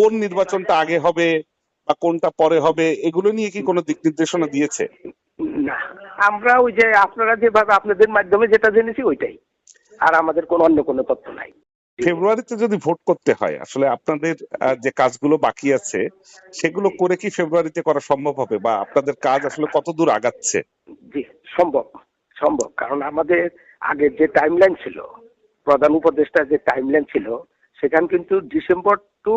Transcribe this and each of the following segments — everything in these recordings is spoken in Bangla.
কোন নির্বাচনটা আগে হবে বা কোনটা পরে হবে এগুলো নিয়ে কি কোনো দিক নির্দেশনা দিয়েছে? না আমরা ওই যে আপনারা যেভাবে আপনাদের মাধ্যমে যেটা জেনেছি ওইটাই। আর আমাদের কোনো অন্য কোনো তথ্য নাই। ফেব্রুয়ারিতে যদি ভোট করতে হয় আসলে আপনাদের যে কাজগুলো বাকি আছে সেগুলো করে কি ফেব্রুয়ারিতে করা সম্ভব হবে? বা আপনাদের কাজ আসলে কত দূর আগাচ্ছে? জি সম্ভব সম্ভব। কারণ আমাদের আগের যে টাইমলাইন ছিল প্রধান উপদেষ্টার যে টাইমলাইন ছিল সেখান কিন্তু ডিসেম্বর টু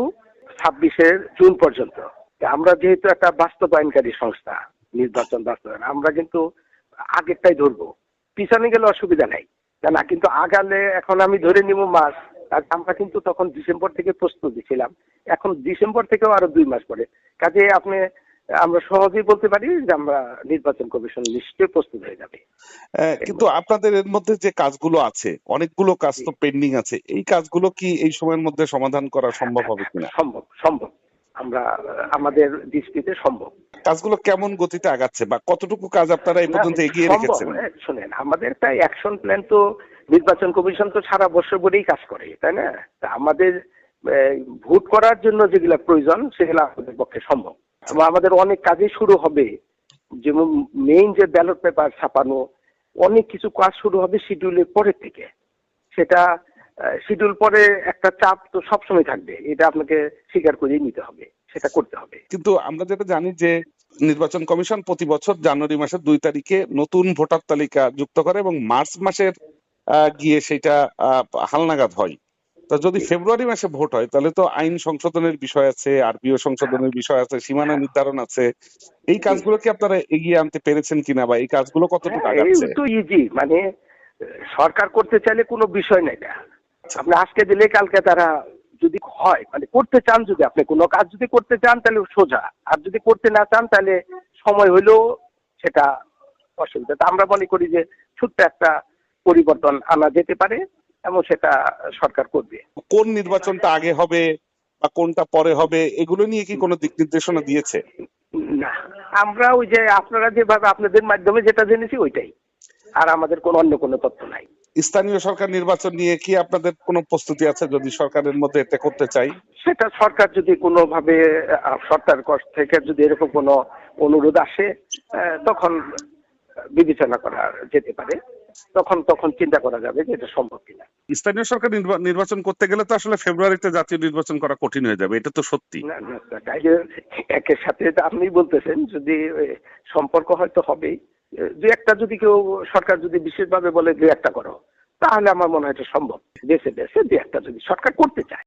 ছাব্বিশের জুন পর্যন্ত। আমরা যেহেতু একটা বাস্তবায়নকারী সংস্থা, নির্বাচন বাস্তবায়ন, আমরা কিন্তু আগেরটাই ধরবো। পিছনে গেলে অসুবিধা নাই। না, কিন্তু আগালে এখন আমি ধরে নিব মাস আমরা কিন্তু তখন ডিসেম্বর থেকে প্রস্তুতি ছিলাম। এখন ডিসেম্বর থেকেও আরও দুই মাস পরে কাজে আপনি আমরা সহজেই বলতে পারি যে আমরা নির্বাচন কমিশন নিশ্চয়ই প্রস্তুত হয়ে যাবে। কিন্তু আপনাদের এর মধ্যে যে কাজগুলো আছে অনেকগুলো কাজ তো পেন্ডিং আছে এই কাজগুলো কি এই সময়ের মধ্যে সমাধান করা সম্ভব হবে কিনা? সম্ভব সম্ভব। আমরা আমাদের দৃষ্টিতে সম্ভব। কাজগুলো কেমন গতিতে আগাচ্ছে বা কতটুকু কাজ আপনারা এই পর্যন্ত এগিয়ে। রেখেছেন? শুনেন আমাদের একটা অ্যাকশন প্ল্যান তো নির্বাচন কমিশন তো সারা বছর ধরেই কাজ করে তাই না? আমাদের ভোট করার জন্য যেগুলা প্রয়োজন সেগুলো আমাদের পক্ষে সম্ভব। আমাদের অনেক কাজই শুরু হবে। যেমন মেইন যে ব্যালট পেপার ছাপানো, অনেক কিছু কাজ শুরু হবে শিডিউলের পরের থেকে। সেটা শিডিউল পরে একটা চাপ তো সবসময় থাকবে। এটা আপনাকে স্বীকার করেই নিতে হবে। সেটা করতে হবে। কিন্তু আমরা যেটা জানি যে, নির্বাচন কমিশন প্রতি বছর জানুয়ারি মাসের দুই তারিখে নতুন ভোটার তালিকা যুক্ত করে এবং মার্চ মাসের গিয়ে সেটা হালনাগাদ হয়। তো যদি ফেব্রুয়ারি মাসে ভোট হয় তাহলে তো আইন সংশোধনের বিষয় আছে আরপিও সংশোধনের বিষয় আছে সীমানা নির্ধারণ আছে। এই কাজগুলো কি আপনারা এগিয়ে আনতে পেরেছেন কিনা বা এই কাজগুলো কতটুকু হ্যাঁ, আগাচ্ছে? তো ইজি মানে সরকার করতে চাইলে কোনো বিষয় নেই এটা আপনি আজকে দিলে কালকে তারা যদি হয় মানে করতে চান যদি আপনি কোনো কাজ যদি করতে চান তাহলে সোজা আর যদি করতে না চান তাহলে সময় হলেও সেটা অসুবিধা। তা আমরা মনে করি যে ছোট্ট একটা পরিবর্তন আনা যেতে পারে। এবং সেটা সরকার করবে। কোন নির্বাচনটা আগে হবে বা কোনটা পরে হবে এগুলো নিয়ে কি কোনো দিক নির্দেশনা দিয়েছে? না আমরা ওই যে আপনারা যেভাবে আপনাদের মাধ্যমে যেটা জেনেছি ওইটাই। আর আমাদের কোনো অন্য কোনো তথ্য নাই। স্থানীয় সরকার নির্বাচন নিয়ে কি আপনাদের কোনো প্রস্তুতি আছে যদি সরকারের মধ্যে এটা করতে চাই? সেটা সরকার যদি কোনোভাবে সরকার থেকে যদি এরকম কোনো অনুরোধ আসে তখন বিবেচনা করা যেতে পারে। তখন তখন চিন্তা করা যাবে যে এটা সম্ভব কিনা। স্থানীয় সরকার নির্বাচন করতে গেলে তো আসলে ফেব্রুয়ারিতে জাতীয় নির্বাচন করা কঠিন হয়ে যাবে এটা তো সত্যি। না না না, একের সাথে আপনি বলতেছেন যদি সম্পর্ক হয়তো হবেই। দু একটা যদি কেউ সরকার যদি বিশেষভাবে বলে দু একটা করো তাহলে আমার মনে হয় এটা সম্ভব। দেশে বেছে দু একটা যদি সরকার করতে চায়।